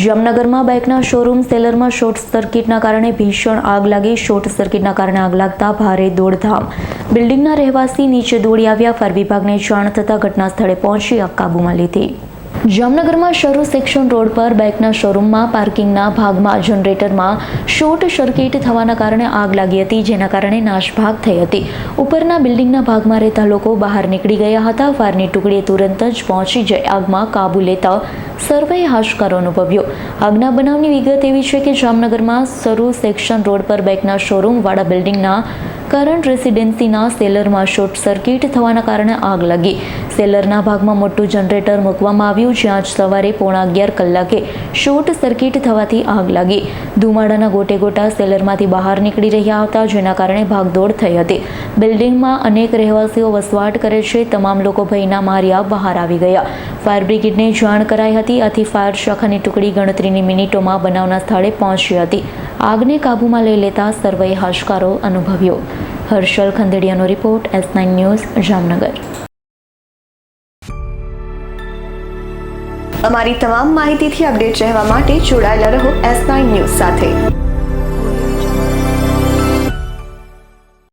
જામનગરમાં બાઇકના showroom સેલરમાં short સર્કિટના કારણે ભીષણ આગ લાગી. શોર્ટ સર્કિટના કારણે આગ લાગતા ભારે દોડધામ. બિલ્ડિંગના રહેવાસી નીચે દોડી આવ્યા. ફાયર વિભાગને જાણ થતાં ઘટના સ્થળે પહોંચી આગ કાબૂમાં લીધી. જામનગરમાં શરૂ સેક્શન રોડ પર બાઇકના શોરૂમમાં પાર્કિંગના ભાગમાં જનરેટરમાં શોર્ટ સર્કિટ થવાના કારણે આગ લાગી હતી, જેના કારણે નાશભાગ થઈ હતી. ઉપરના બિલ્ડિંગના ભાગમાં રહેતા લોકો બહાર નીકળી ગયા હતા. ફાયરની ટુકડીએ તુરંત જ પહોંચી જઈ આગમાં કાબુ લેતા સર્વેએ હાશકારો અનુભવ્યો. આગના બનાવની વિગત એવી છે કે જામનગરમાં સરુ સેક્શન રોડ પર બાઇકના શોરૂમવાળા બિલ્ડિંગના કરંટ રેસિડેન્સીના સેલરમાં શોર્ટ સર્કિટ થવાના કારણે આગ લાગી. સેલરના ભાગમાં મોટું જનરેટર મૂકવામાં આવ્યું, જ્યાં જ સવારે પોણા અગિયાર કલાકે શોર્ટ સર્કિટ થવાથી આગ લાગી. ધુમાડાના ગોટે ગોટા સેલરમાંથી બહાર નીકળી રહ્યા હતા, જેના કારણે ભાગદોડ થઈ હતી. બિલ્ડિંગમાં અનેક રહેવાસીઓ વસવાટ કરે છે, તમામ લોકો ભયના માર્યા બહાર આવી ગયા. ફાયર બ્રિગેડને જાણ કરાઈ હતી. આથી ફાયર શાખાની ટુકડી ગણતરીની મિનિટોમાં બનાવના સ્થળે પહોંચી હતી. આગને કાબૂમાં લઈ લેતા સર્વેએ હાશકારો અનુભવ્યો. Harshal ખંદેડિયાનો report, S nine news, Jamnagar. અમારી તમામ માહિતીથી અપડેટ રહેવા માટે જોડાયેલા રહો એસ નાઇન ન્યૂઝ સાથે.